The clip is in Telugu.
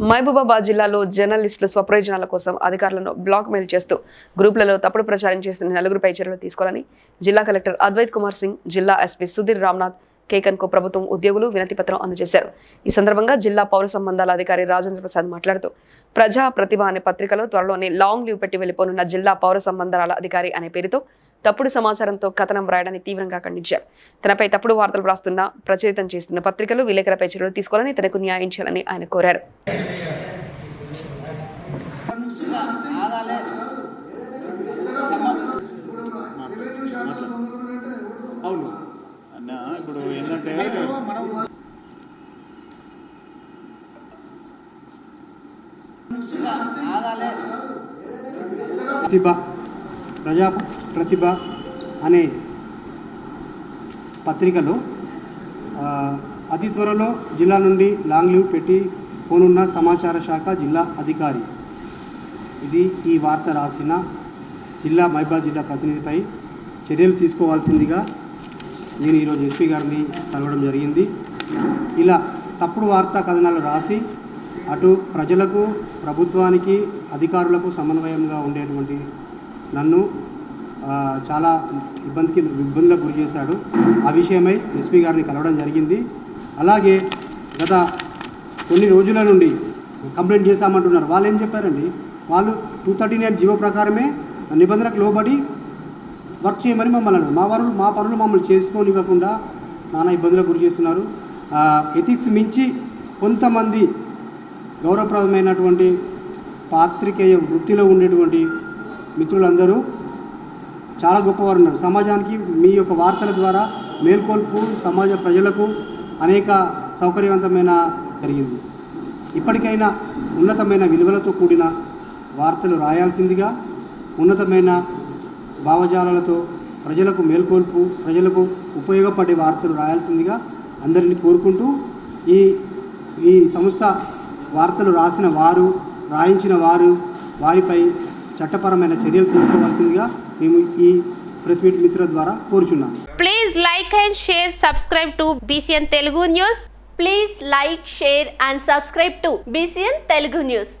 మహబూబాబాద్ జిల్లాలో జర్నలిస్టుల స్వప్రయోజనాల కోసం అధికారులను బ్లాక్ మెయిల్ చేస్తూ గ్రూపులలో తప్పుడు ప్రచారం చేస్తున్న నలుగురిపై చర్యలు తీసుకోవాలని జిల్లా కలెక్టర్ అద్వైత్ కుమార్ సింగ్ జిల్లా ఎస్పీ సుధీర్ రామ్నాథ్ కేకన్కు ప్రభుత్వం ఉద్యోగులు వినతి పత్రం అందజేశారు. ఈ సందర్భంగా జిల్లా పౌర సంబంధాల అధికారి రాజేంద్ర ప్రసాద్ మాట్లాడుతూ ప్రజా ప్రతిభ అనే పత్రికలో త్వరలోనే లాంగ్ లీవ్ పెట్టి వెళ్ళిపోనున్న జిల్లా పౌర సంబంధాల అధికారి అనే పేరుతో తప్పుడు సమాచారంతో కథనం రాయడాన్ని తీవ్రంగా ఖండించారు. తనపై తప్పుడు వార్తలు వ్రాస్తున్న ప్రచురితం చేస్తున్న పత్రికలు విలేకరులపై చర్యలు తీసుకోవాలని తనకు న్యాయం చేయాలని ఆయన కోరారు. ప్రతిభ ప్రజా ప్రతిభ అనే పత్రికలో అతి త్వరలో జిల్లా నుండి లాంగ్ లీవ్ పెట్టి పోనున్న సమాచార శాఖ జిల్లా అధికారి. ఇది ఈ వార్త రాసిన జిల్లా మహిబాద్ జిల్లా ప్రతినిధిపై చర్యలు తీసుకోవాల్సిందిగా నేను ఈరోజు ఎస్పీ గారిని కలవడం జరిగింది. ఇలా తప్పుడు వార్తా కథనాలు రాసి అటు ప్రజలకు ప్రభుత్వానికి అధికారులకు సమన్వయంగా ఉండేటువంటి నన్ను చాలా ఇబ్బందికి ఇబ్బందులకు గురి చేశాడు. ఆ విషయమై ఎస్పీ గారిని కలవడం జరిగింది. అలాగే గత కొన్ని రోజుల నుండి కంప్లైంట్ చేశామంటున్నారు. వాళ్ళు ఏం చెప్పారండి? వాళ్ళు టూ థర్టీ నైన్ జీవో ప్రకారమే నిబంధనకు లోబడి వర్క్ చేయమని మమ్మల్ని మా పనులు మా పనులు మమ్మల్ని చేసుకోనివ్వకుండా నానా ఇబ్బందులకు గురి చేస్తున్నారు. ఎథిక్స్ మించి కొంతమంది గౌరవప్రదమైనటువంటి పాత్రికేయ వృత్తిలో ఉండేటువంటి మిత్రులందరూ చాలా గొప్పవారు ఉన్నారు. సమాజానికి మీ యొక్క వార్తల ద్వారా మేల్కొల్పు సమాజ ప్రజలకు అనేక సౌకర్యవంతమైన జరిగింది. ఇప్పటికైనా ఉన్నతమైన విలువలతో కూడిన వార్తలు రాయాల్సిందిగా ఉన్నతమైన భావజాలాలతో ప్రజలకు మేల్కొల్పు ప్రజలకు ఉపయోగపడే వార్తలు రాయాల్సిందిగా అందరినీ కోరుకుంటూ ఈ ఈ సంస్థ వార్తలు రాసిన వారు రాయించిన వారు వారిపై చట్టపరమైన చర్యలు తీసుకోవాల్సిందిగా మేము ఈ ప్రెస్ మీట్ మిత్రుల ద్వారా కోరుచున్నాం. Please like and share subscribe to BCN Telugu news please like share and subscribe to BCN Telugu news